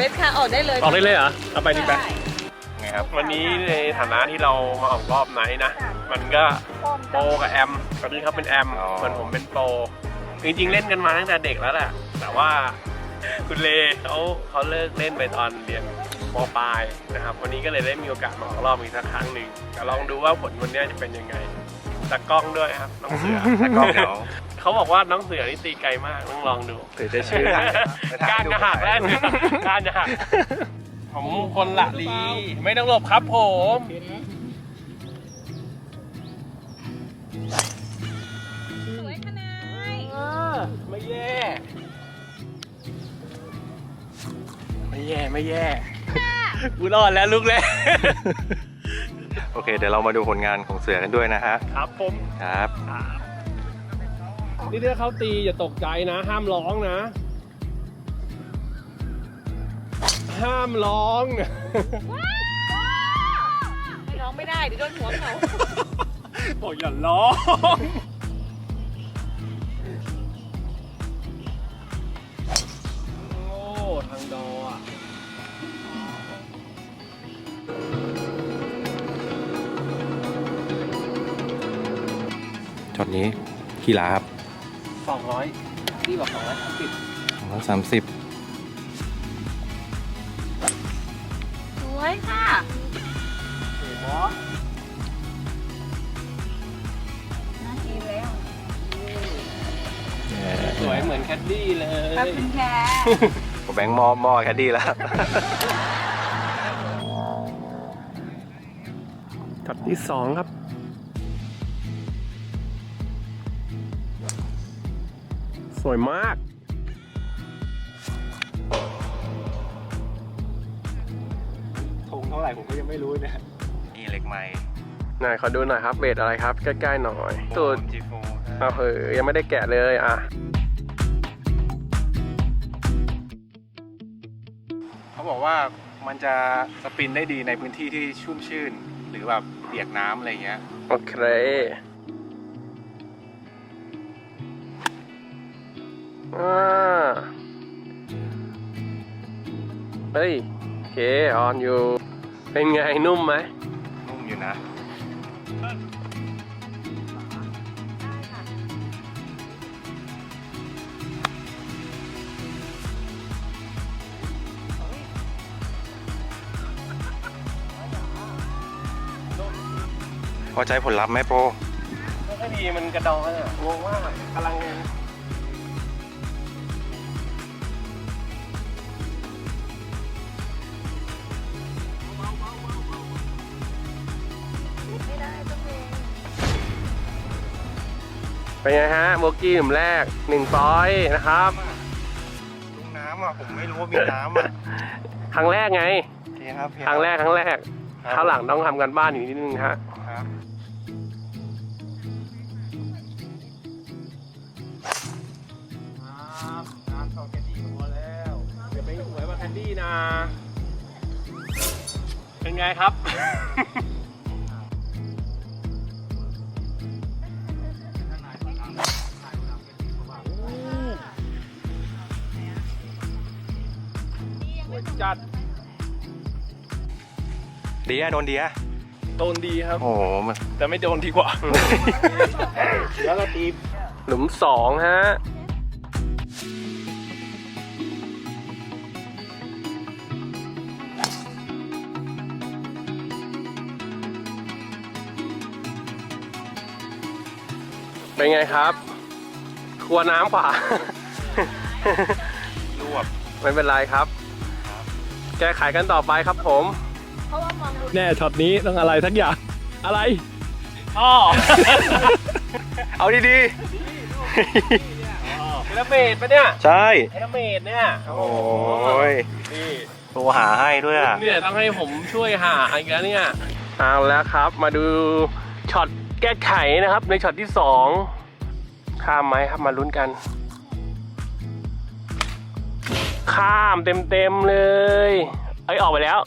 วทออกเวทค่ะออกได้เลยออกได้เลยเหรอเอาไปดิไปด้ไงครับ วันนี้ในฐานะที่เรามาออกรอบไหนนะ มันก็โปรกับแอมตอนนี้เขาเป็นแอมอ๋อส่วนผมเป็นโปรจริงๆเล่นกันมาตั้งแต่เด็กแล้วแหละแต่ว่าคุณเลเขาเขาเลิกเล่นไปตอนเรียนมปลายนะครับ วันนี้ก็เลยได้มีโอกาสมาออกรอบอีกสักครั้งหนึ่งแต่ลองดูว่าผลวันนี้จะเป็นยังไง ตากล้องด้วยครับน้องเสือแต่กล้องเดี๋ยวเขาบอกว่าน้องเสือนี่ตีไกลมากต้องลองดูเดี๋ยวจะชื่อการจะหักแล้วเนี่ยการจะหักผมคนละลี ไม่ต้องหลบครับผมสวยขนาดไม่แย่ ไม่แย่ ไม่แย่กูรอดแล้วลูกแล้ว โอเค เดี๋ยวเรามาดูผลงานของเสือกันด้วยนะฮะครับผมครับนี่ถ้าเขาตีอย่าตกใจนะ ห้ามร้องนะ ห้ามร้องนะไม่ร้องไม่ได้เดี๋ยวโดนหัวเขาบอกอย่าร้องโอ้ทางดออะ ช็อตนี้กี่หลาครับสองร้อยพี่บอกสองร้อยสามสิบร้อยสามสิบสวยค่ะเห็นบอสน่ากินแล้วสวยเหมือนแคดดี้เลยขอบคุณค่ะผมแบงค์มอมอแคดดี้แล้วช็อตที่สองครับ สวยมาก ทงเท่าไหร่ผมก็ยังไม่รู้เนี่ยนี่เหล็กไม้ไหนขอดูหน่อยครับเบสอะไรครับ ใกล้ๆหน่อยตูดจีโฟเอาเหอะยังไม่ได้แกะเลยอะเขาบอกว่ามันจะสปินได้ดีในพื้นที่ที่ชุ่มชื่นหรือแบบเปียกน้ำอะไรเงี้ย โอเค อ่าเฮ้ยโอเคออนอยู่ เป็นไงนุ่มไหม นุ่มอยู่นะ พอใจผลลัพธ์ไหมโปรไม่ค่อยดีมันกระดอนอะงงว่ากกำลัง เป็นไงฮะโบกี้หลุมแรกหนึ่งร้อยนะครับ ลุงน้ำอะผมไม่รู้ว่ามีน้ำอะครั้งแรกไง โอเคครับครั้งแรกครั้งแรกครับคราวหลังต้องทำกันบ้านอีกนิดนึงฮะ ครับน้ำเข้าแคนดี้พอแล้วอย่าไปหวยว่าแคนดี้นะ เป็นไงครับ ดีอะโดนดีอะโดนดีครับ โอ้โหมันแต่ไม่โดนดีกว่า แล้วก็ตีหลุมสองฮะเป็นไงครับครัวน้ำกว่า รวบไม่เป็นไรครับ แก้ไขกันต่อไปครับผม เพราะว่ามองดู แน่ช็อตนี้ต้องอะไรทักอย่างอะไรอ้อเอาดีเอลเมดปะเนี่ยๆ ใช่ เอลเมดเนี่ยโอ้ยนี่โทรหาให้ด้วยอะเนี่ยต้องให้ผมช่วยหาอีกแล้วเนี่ยเอาแล้วครับ มาดูช็อตแก้ไขนะครับ ในช็อตที่สองข้ามไหมครับมาลุ้นกัน ข้ามเต็มเต็มๆเลย เอ้ยออกไปแล้ว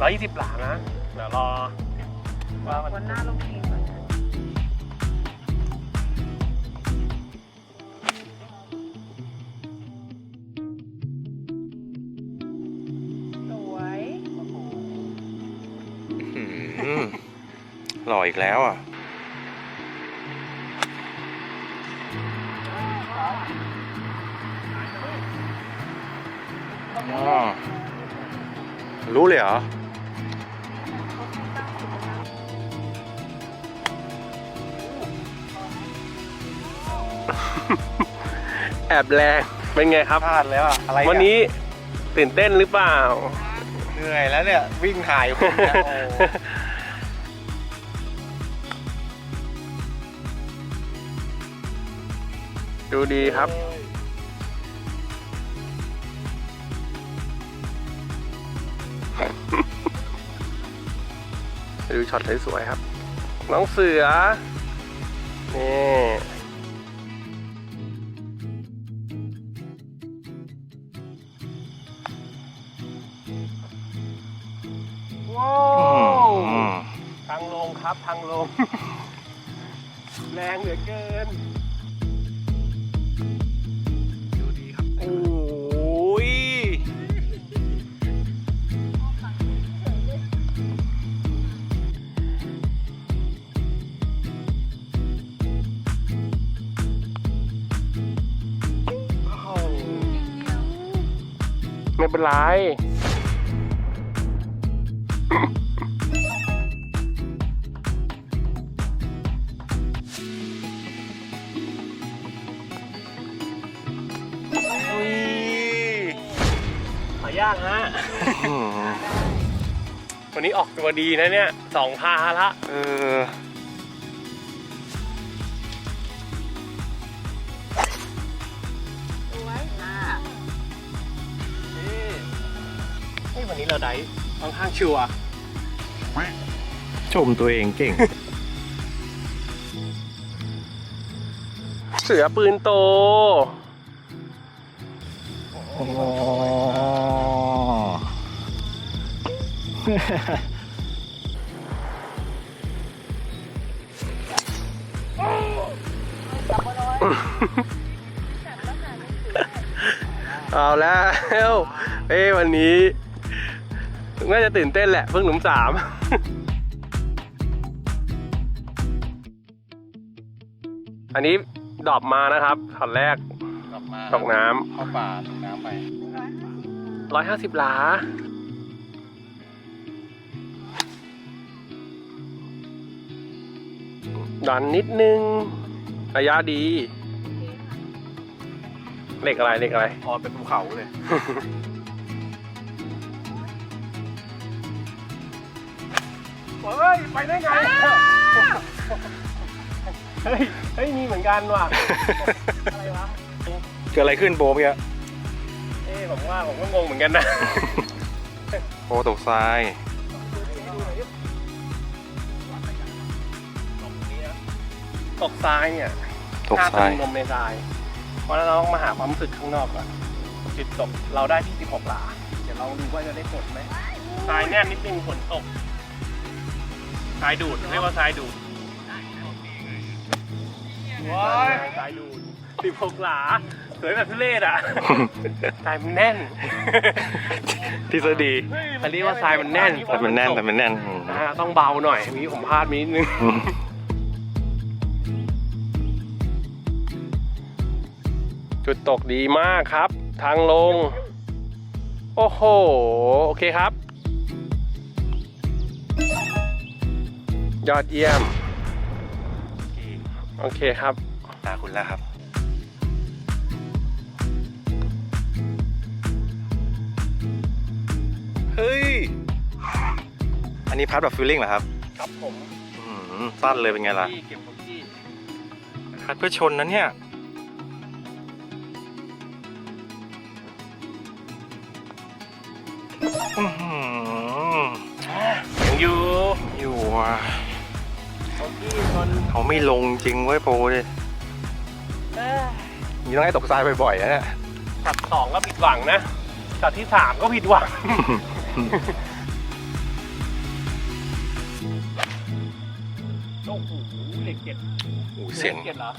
ร้อยยี่สิบหลานะ เดี๋ยวรอว่ามัน วันหน้าลงเพก่อนสวยอืมหล่ออีกแล้วอะ อ๋อ รู้เลยเหรอ แอบแรงเป็นไงครับ พลาดแล้วอะอะไรเยวันนี้ตื่นเต้นหรือเปล่า เหนื่อยแล้วเนี่ย วิ่งถ่ายคนเนี่ยโอ้ดูดีครับ ดูช็อตสวยๆครับ น้องเสือ นี่ เป็นไร อุ้ยขอยากฮะ วันนี้ออกตัวดีนะเนี่ยสองพาละ เออ เฮ้ยวันนี้เราได้ค่อนข้างชัวร์ชมตัวเองเก่ง เสือปืนโตอ๋อเอาแล้ว เอ้ยวันนี้ น่าจะตื่นเต้นแหละเพิ่งหนุ่มสามอันนี้ดรอปมานะครับช็อตแรกกลับมาตกน้เข้าป่าตกน้ำไปำร้อยห้าสิบหลา ดันนิดนึง ระยะดี เหล็กอะไรเหล็กอะไรพอเป็นภูเขาเลย เฮ้ย ไปได้ไง เฮ้ย เฮ้ย มีเหมือนกันว่ะ อะไรวะ เกิดอะไรขึ้นโบเมื่อกี้เอ้ผมว่าผมก็งงเหมือนกันนะ โบตกทรายตกทรายเนี่ยตกทรายถ้เป็นนมในทราย เพราะฉะนั้นเราต้องมาหาความรู้สึกข้างนอกก่อนจุดตกเราได้ที่ 16 หลา เดี๋ยวลองดูว่าจะได้ฝนไหมทรายแน่นนิดนึงฝนตก ทรายดูดเรียกว่าทรายดูดว้ายทรายดูด16หลาสวยแบบทุเรศอะทรายมันแน่นทฤษฎีอันนี้ว่าทรายมันแน่นแต่มันแน่นแต่มันแน่นอืมนะฮะต้องเบาหน่อยมีผมพลาดมีนิดนึงอืมจุดตกดีมากครับ ทางลง โอ้โห โอเคครับ ยอดเยี่ยม โอเคครับ ตาคุณแล้วครับ เฮ้ย อันนี้พัดแบบฟิลลิ่งเหรอครับครับผมอืมสั้นเลยเป็นไงล่ะ ที่เก็บของที่พัดเพื่อชนนะเนี่ย อื้อหือยังอยู่ อยู่ว่ะของที่ชน เขาไม่ลงจริงเว้ยโปรดิเอ้ยนี่ต้องให้ตกทรายบ่อยๆนะเนี่ยช็อตสองก็ผิดหวังนะช็อตที่สามก็ผิดหวัง โอ้โหเหล็กเจ็ดโอ้โหเสียง หล็กเจ็ดเหรอ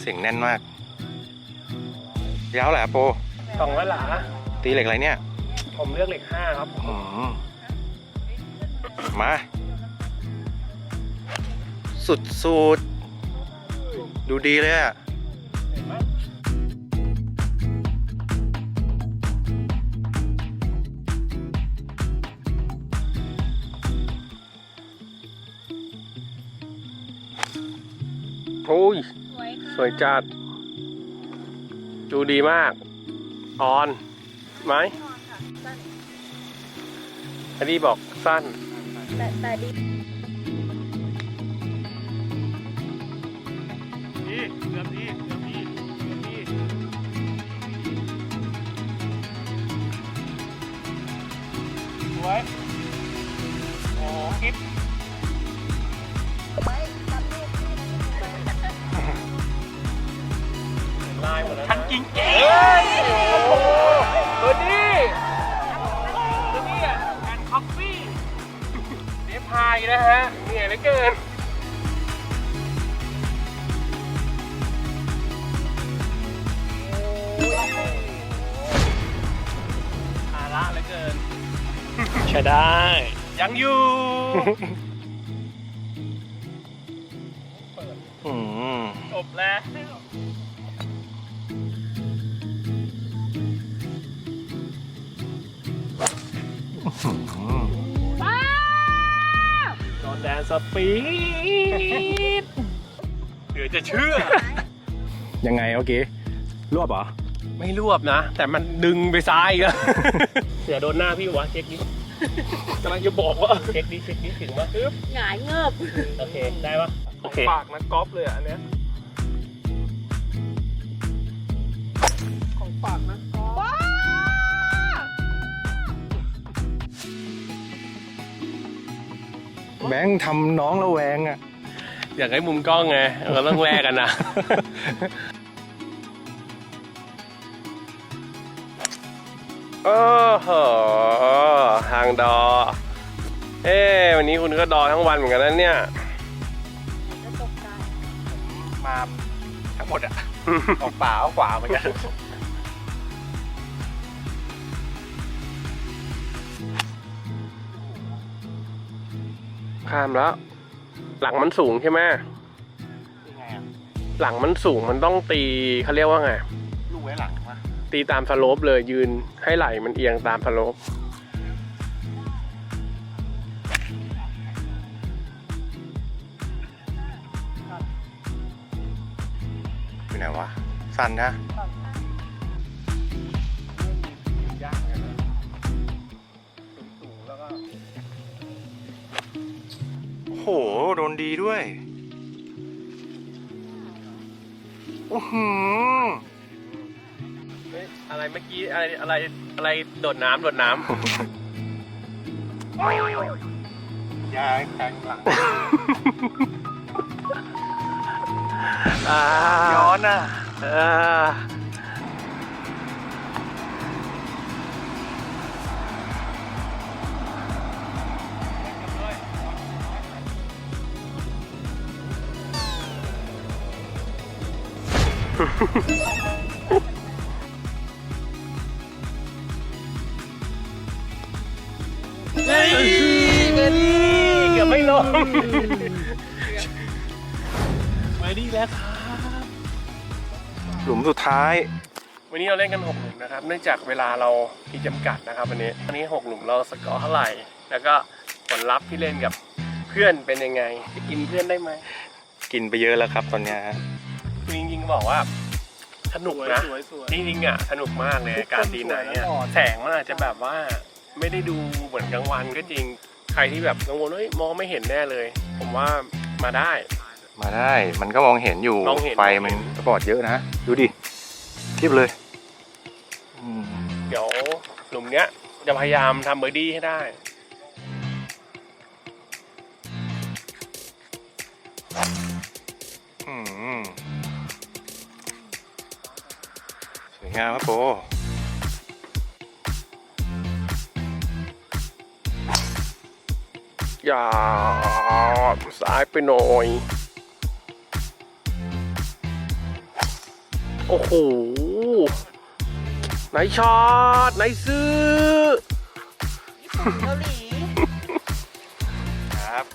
เสียงแน่นมาก ยาวแหละโปรสองร้อยหลาตีเหล็กอะไรเนี่ย ผมเลือกเหล็กห้าครับ อืมมา สุดสุดๆดูดีเลยอะเห็นไหมโอ้ย สวยค่ะสวยจัด ดูดีมาก ออน ไหม นอนค่ะสั้นอันนี้บอกสั้น แต่แต่ดีดี ใช่ได้ ยังอยู่ อืมจบแล้วว้าวนอนแดนสปีดเดี๋ยวจะเชื่อ ยังไงโอเครวบเหรอ ไม่รวบนะ แต่มันดึงไปซ้ายอีกอะเสียโดนหน้าพี่วะเช็คดิ กำลังจะบอกว่าเช็คดิเช็คดิถึงปะปึ๊บหงายเงือบโอเค ได้ปะโอเค ปากนะก๊อฟเลยอะอันเนี้ยของปากนะว้าวแบงค์ทำน้องระแวงอะ อยากให้มุมกล้องไงเราต้องแลกกันนะ โอ้โหทางดอ เอ้วันนี้คุณก็ดอทั้งวันเหมือนกันนะเนี่ยจะตกใจมาทั้งหมดอะออกป่าออกขวาเหมือนกันข้ามแล้ว หลังมันสูงใช่ไหมยังไงอะหลังมันสูงมันต้องตีเขาเรียกว่าไง ลูกไว้หลังมา ตีตามสโลปเลยยืนให้ไหล่มันเอียงตามสโลปอยู่ไหนวะ สั้นนะโอ้โหโดนดีด้วย โอ้โห อเฮ้ยอะไรเมื่อกี้อะไรอะไรอะไรโดดน้ำโดดน้ยาแทงหลังำอ่าย้อนอะอ่ ม่ลงไม่ดีแล้วครับหลุมสุดท้าย วันนี้เราเล่นกัน6หลุมนะครับ เนื่องจากเวลาเรามีจำกัดนะครับวันนี้วันนี้ 6 หลุมเราสกอร์เท่าไหร่ แล้วก็ผลลัพธ์ที่เล่นกับเพื่อนเป็นยังไงจะกินเพื่อนได้ไหมกินไปเยอะแล้วครับตอนเนี้ยฮะคือจริงๆบอกว่า สนุกนะสวยสวย จริงๆอะสนุกมากเลยการตีไหนอะสวยตลอดแสงมันอาจจะแบบว่าไม่ได้ดูเหมือนกลางวันก็จริง ใครที่แบบกังวลว่าเฮ้ยมองไม่เห็นแน่เลย ผมว่ามาได้ มาได้ มันก็มองเห็นอยู่ มองเห็น ไฟมันสปอร์ตเยอะนะ ดูดิเทียบเลยอืมเดี๋ยวหลุมเนี้ยจะพยายามทำเบอร์ดี้ให้ได้ อืมสวยงามครับโป อย่าซ้ายไปหน่อย โอ้โหไหนช็อตไหนซื้อเกาหลีครับ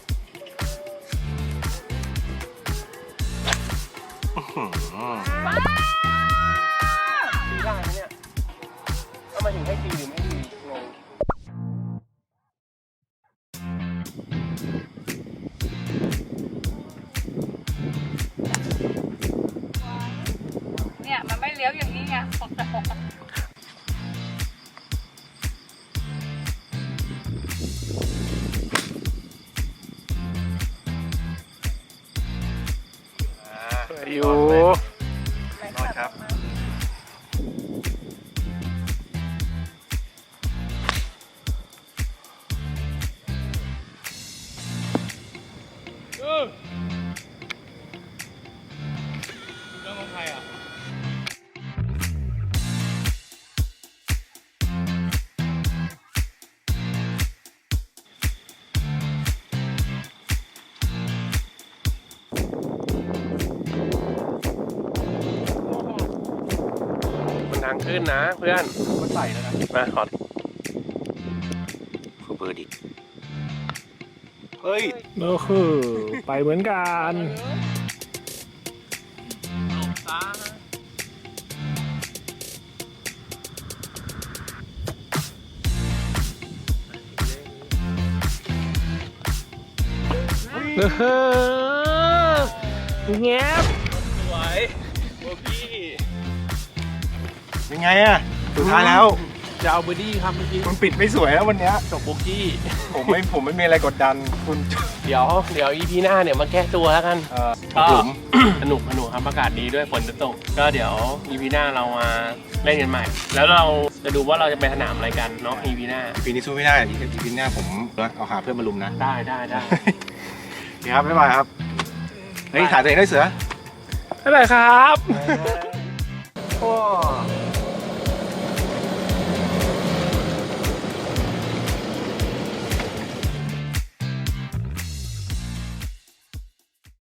ขึ้นนะเพื่อนมันใส่แล้วนะมาขอฟูเบอร์ดิเฮ้ยโอ้โหไปเหมือนกันตาเออแงบ ยังไงอะสุดท้ายแล้ว จะเอาเบอร์ดี้ครับเมื่อกี้ มันปิดไม่สวยแล้ววันเนี้ยจบโบกี้ ผมไม่ผมไม่มีอะไรกดดันคุณเดี๋ยวเดี๋ยวอีพีหน้าเนี่ยมาแก้ตัวแล้วกันเอ่อก็ผม สนุกสนุกครับอากาศดีด้วยฝนจะตก ก็เดี๋ยวอีพีหน้าเรามาเล่นกันใหม่ แล้วเราจะดูว่าเราจะไปสนามอะไรกันเนาะอีพีหน้า ปีนี้สู้ไม่ได้อีกปีหน้าผมเอาหาเพื่อนมาลุมนะได้ได้ได้ ดีครับบ๊ายบายครับเฮ้ยถ่ายตัวเองด้วยเสือ อะไรครับ โอ้